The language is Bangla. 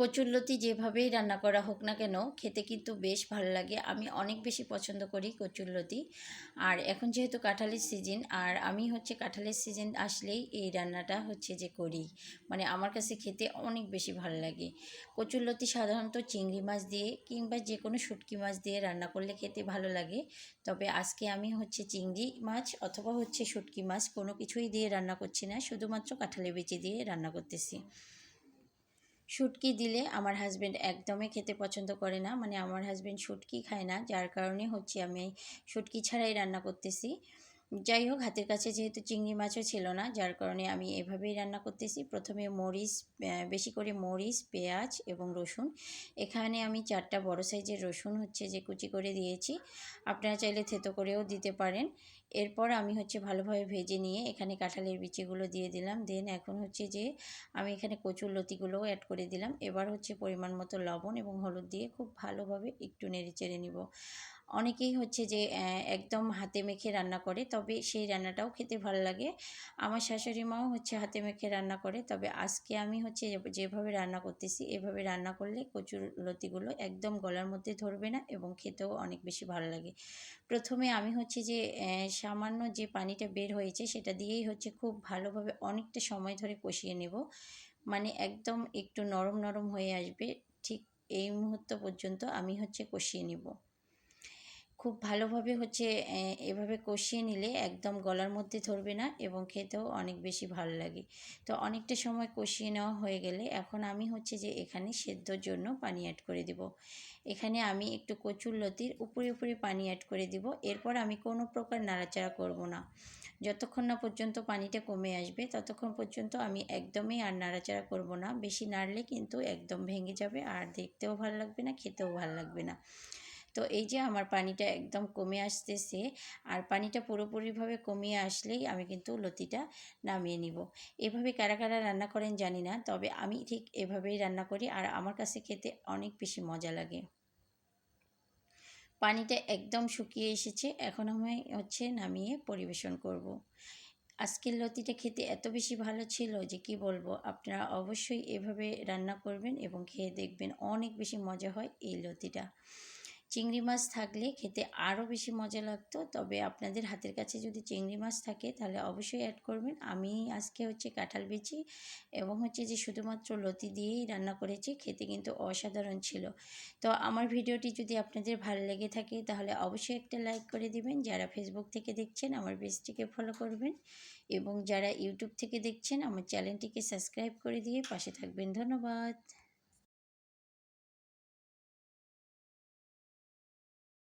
কচুরলতি যেভাবেই রান্না করা হোক না কেন, খেতে কিন্তু বেশ ভালো লাগে। আমি অনেক বেশি পছন্দ করি কচুরলতি। আর এখন যেহেতু কাঁঠালের সিজন আর আমি হচ্ছে কাঁঠালের সিজন আসলেই এই রান্নাটা হচ্ছে যে করি। মানে আমার কাছে খেতে অনেক বেশি ভালো লাগে। কচুরলতি সাধারণত চিংড়ি মাছ দিয়ে কিংবা যে কোনো শুটকি মাছ দিয়ে রান্না করলে খেতে ভালো লাগে। তবে আজকে আমি হচ্ছে চিংড়ি মাছ অথবা হচ্ছে শুটকি মাছ কোনো কিছুই দিয়ে রান্না করছি না, শুধুমাত্র কাঁঠালের বিচি দিয়ে রান্না করতেছি। শুটকি দিলে আমার হাজব্যান্ড একদমই খেতে পছন্দ করে না। মানে আমার হাজব্যান্ড শুটকি খায় না। যার কারণে হচ্ছে আমি শুটকি ছাড়াই রান্না করতেছি। যাই হোক, হাতের কাছে যেহেতু চিংড়ি মাছও ছিল না, যার কারণে আমি এভাবেই রান্না করতেছি। প্রথমে মরিচ বেশি করে মরিচ, পেঁয়াজ এবং রসুন। এখানে আমি চারটা বড় সাইজের রসুন হচ্ছে যে কুচি করে দিয়েছি। আপনারা চাইলে থেতো করেও দিতে পারেন। এরপর আমি হচ্ছে ভালোভাবে ভেজে নিয়ে এখানে কাঁঠালের বিচিগুলো দিয়ে দিলাম। দেন এখন হচ্ছে যে আমি এখানে কচুর লতিগুলোও অ্যাড করে দিলাম। এবার হচ্ছে পরিমাণ মতো লবণ এবং হলুদ দিয়ে খুব ভালোভাবে একটু নেড়ে চেড়ে নিব। অনেকেই হচ্ছে যে একদম হাতে মেখে রান্না করে, তবে সেই রান্নাটাও খেতে ভালো লাগে। আমার শাশুড়ি মাও হচ্ছে হাতে মেখে রান্না করে, তবে আজকে আমি হচ্ছে যেভাবে রান্না করতেছি, এভাবে রান্না করলে কচুর লতিগুলো একদম গলার মধ্যে ধরবে না এবং খেতেও অনেক বেশি ভালো লাগে। প্রথমে আমি হচ্ছে যে সামান্য যে পানিটা বের হয়েছে, সেটা দিয়েই হচ্ছে খুব ভালোভাবে অনেকটা সময় ধরে কষিয়ে নেব। মানে একদম একটু নরম নরম হয়ে আসবে, ঠিক এই মুহূর্ত পর্যন্ত আমি হচ্ছে কষিয়ে নেব। খুব ভালোভাবে হচ্ছে এভাবে কষিয়ে নিলে একদম গলার মধ্যে ধরবে না এবং খেতেও অনেক বেশি ভালো লাগে। তো অনেকটা সময় কষিয়ে নেওয়া হয়ে গেলে এখন আমি হচ্ছে যে এখানে সেদ্ধর জন্য পানি অ্যাড করে দিব। এখানে আমি একটু কচুর লতির উপরে উপরে পানি অ্যাড করে দিব। এরপর আমি কোনো প্রকার নাড়াচাড়া করব না। যতক্ষণ না পর্যন্ত পানিটা কমে আসবে, ততক্ষণ পর্যন্ত আমি একদমই আর নাড়াচাড়া করব না। বেশি নাড়লে কিন্তু একদম ভেঙে যাবে আর দেখতেও ভালো লাগবে না, খেতেও ভালো লাগবে না। তো এই যে আমার পানিটা একদম কমে আসতেছে, আর পানিটা পুরোপুরিভাবে কমিয়ে আসলেই আমি কিন্তু লতিটা নামিয়ে নিব। এভাবে কারা কারা রান্না করেন জানি না, তবে আমি ঠিক এভাবেই রান্না করি আর আমার কাছে খেতে অনেক বেশি মজা লাগে। পানিটা একদম শুকিয়ে এসেছে, এখন আমি হচ্ছে নামিয়ে পরিবেশন করব। আজকের লতিটা খেতে এত বেশি ভালো ছিল যে কি বলব, আপনারা অবশ্যই এভাবে রান্না করবেন এবং খেয়ে দেখবেন অনেক বেশি মজা হয় এই লতিটা। চিংড়ি মাছ থাকলে খেতে আরও বেশি মজা লাগতো। তবে আপনাদের হাতের কাছে যদি চিংড়ি মাছ থাকে, তাহলে অবশ্যই অ্যাড করবেন। আমি আজকে হচ্ছে কাঁঠাল বেচি এবং হচ্ছে যে শুধুমাত্র লতি দিয়েই রান্না করেছি, খেতে কিন্তু অসাধারণ ছিল। তো আমার ভিডিওটি যদি আপনাদের ভালো লেগে থাকে, তাহলে অবশ্যই একটা লাইক করে দিবেন। যারা ফেসবুক থেকে দেখছেন, আমার পেজটিকে ফলো করবেন। এবং যারা ইউটিউব থেকে দেখছেন, আমার চ্যানেলটিকে সাবস্ক্রাইব করে দিয়ে পাশে থাকবেন। ধন্যবাদ।